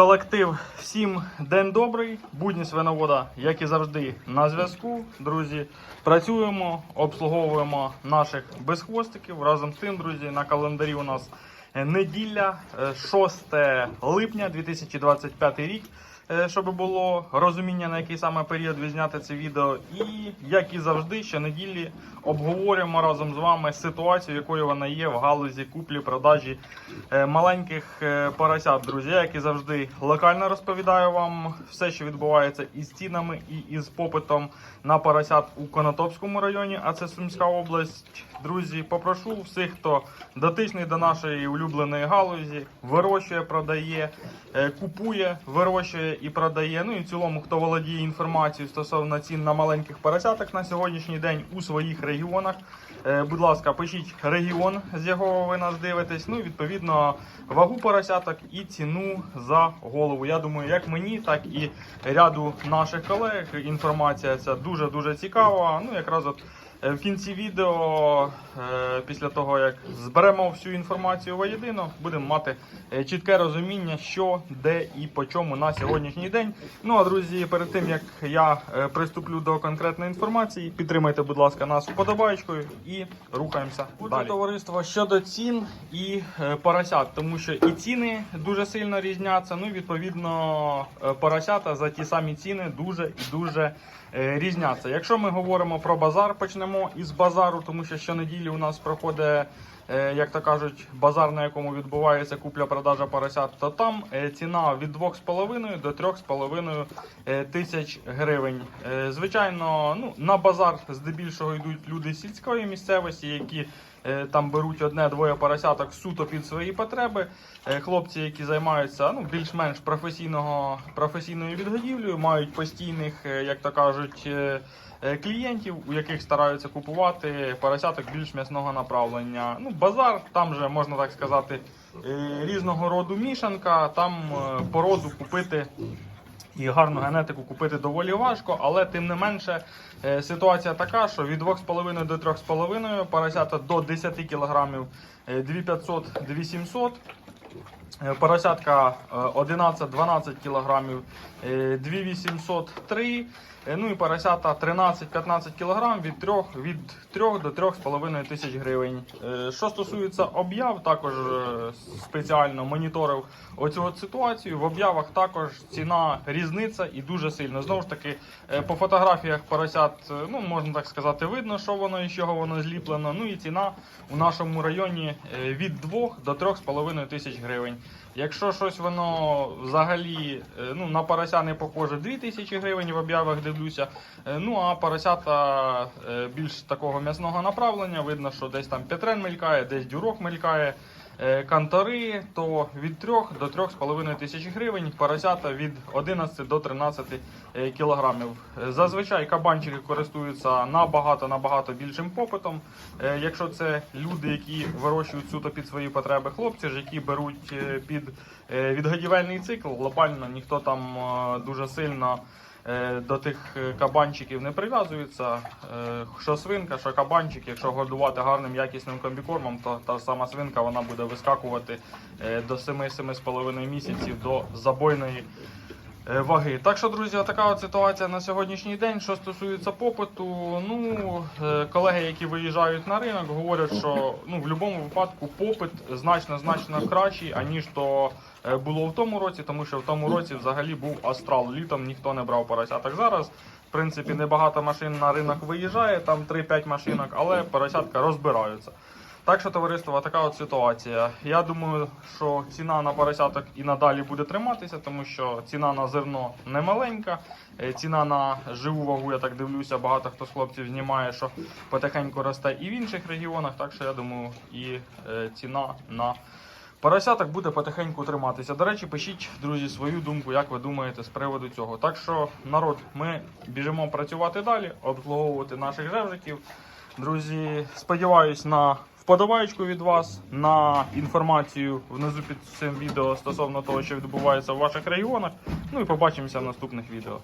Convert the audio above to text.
Колектив, всім день добрий. Будні свиновода, як і завжди, на зв'язку. Друзі, працюємо, обслуговуємо наших безхвостиків. Разом з тим, друзі, на календарі у нас е, неділя, е, 6 липня 2025 рік. Е, Щоб було розуміння, на який саме період відзняти це відео. І як і завжди, щонеділі обговорюємо разом з вами ситуацію, якою вона є в галузі куплі-продажі е, маленьких е, поросят. Друзі, як і завжди, локально розповідаю вам все, що відбувається із цінами і із попитом на поросят у Конотопському районі, а це Сумська область. Друзі, попрошу всіх, хто дотичний до нашої улюбленої галузі, вирощує, продає, купує, вирощує і продає. Ну і в цілому, хто володіє інформацією стосовно цін на маленьких поросяток на сьогоднішній день у своїх регіонах. Е, Будь ласка, пишіть регіон, з якого ви нас дивитесь. Ну і відповідно вагу поросяток і ціну за голову. Я думаю, як мені, так і ряду наших колег. Інформація ця дуже дуже цікава. Ну якраз от. Е, В кінці відео, е, після того як зберемо всю інформацію воєдино, будемо мати е, чітке розуміння, що, де і по чому на сьогоднішній день. Ну а друзі, перед тим як я приступлю до конкретної інформації, підтримайте, будь ласка, нас вподобайкою і рухаємося далі. Товариство щодо цін і поросят, тому що і ціни дуже сильно різняться. Ну і відповідно поросята за ті самі ціни дуже і дуже різняться. Якщо ми говоримо про базар, почнемо із базару, тому що щонеділі у нас проходить. е, Як то кажуть, базар, на якому відбувається купля-продажа поросят, то там е, ціна від 2,5 до 3,5 е, тисяч гривень. Звичайно, ну на базар здебільшого йдуть люди сільської місцевості, які там беруть одне-двоє поросяток суто під свої потреби. Е, Хлопці, які займаються ну більш-менш професійного професійною відгодівлею, мають постійних, е, як то кажуть. е, е, Клієнтів, у яких стараються купувати поросяток більш м'ясного направлення. Ну, базар, там же можна так сказати, е, різного роду мішанка. Там е, породу купити і гарну генетику купити доволі важко, але тим не менше е, ситуація така, що від 2,5 до 3,5 поросята до 10 кг 2500-2700. Е, Поросятка е, 11-12 кг 2803. Е, Ну і поросята 13-15 кг від 3, від 3 до 3,5 тисяч гривень. Е, Що стосується об'яв, також е, спеціально моніторив оцю ситуацію. В об'явах також ціна різниця і дуже сильно. Знову ж таки, по фотографіях поросят, ну можна так сказати, видно, що воно і з чого воно зліплено. Ну і ціна у нашому районі від 2 до 3,5 тисяч гривень. Якщо щось воно взагалі е, ну, на порося не похоже 2000 гривень в об'явах дивлюся. Е, Ну а поросята е, більш такого м'ясного направлення, видно, що десь там петрен мелькає, десь дюрок мелькає. Е, Кантори то від 3 до 3,5 тисяч гривень, поросята від 11 до 13 е, кілограмів. Е, Зазвичай кабанчики користуються набагато набагато більшим попитом. Якщо це люди, які вирощують суто під свої потреби, хлопці ж, які беруть під відгодівельний цикл, глобально ніхто там дуже сильно. Е, До тих е, кабанчиків не прив'язується. Е, Що свинка, що кабанчик. Якщо годувати гарним якісним комбікормом, то та сама свинка вона буде вискакувати до 7-7,5 місяців до забойної ваги. Так що, друзі, така от ситуація на сьогоднішній день. Що стосується попиту, ну е, колеги, які виїжджають на ринок, говорять, що ну в будь-якому випадку попит значно значно кращий, аніж то е, було в тому році, тому що в тому році взагалі був астрал. Літом ніхто не брав поросяток. Зараз, в принципі, небагато машин на ринок виїжджає, там 3-5 машинок, але поросятка розбираються. Так що, товариство, така от ситуація. Я думаю, що ціна на поросяток і надалі буде триматися, тому що ціна на зерно не маленька. Е, Ціна на живу вагу, я так дивлюся, багато хто з хлопців знімає, що потихеньку росте і в інших регіонах. Так що я думаю, і е, ціна на поросяток буде потихеньку триматися. До речі, пишіть, друзі, свою думку, як ви думаєте з приводу цього. Так що, народ, ми біжимо працювати далі, обслуговувати наших жевжиків. Друзі, сподіваюсь на вподобаєчку від вас, на інформацію внизу під цим відео стосовно того, що відбувається в ваших регіонах. Ну і побачимося в наступних відео.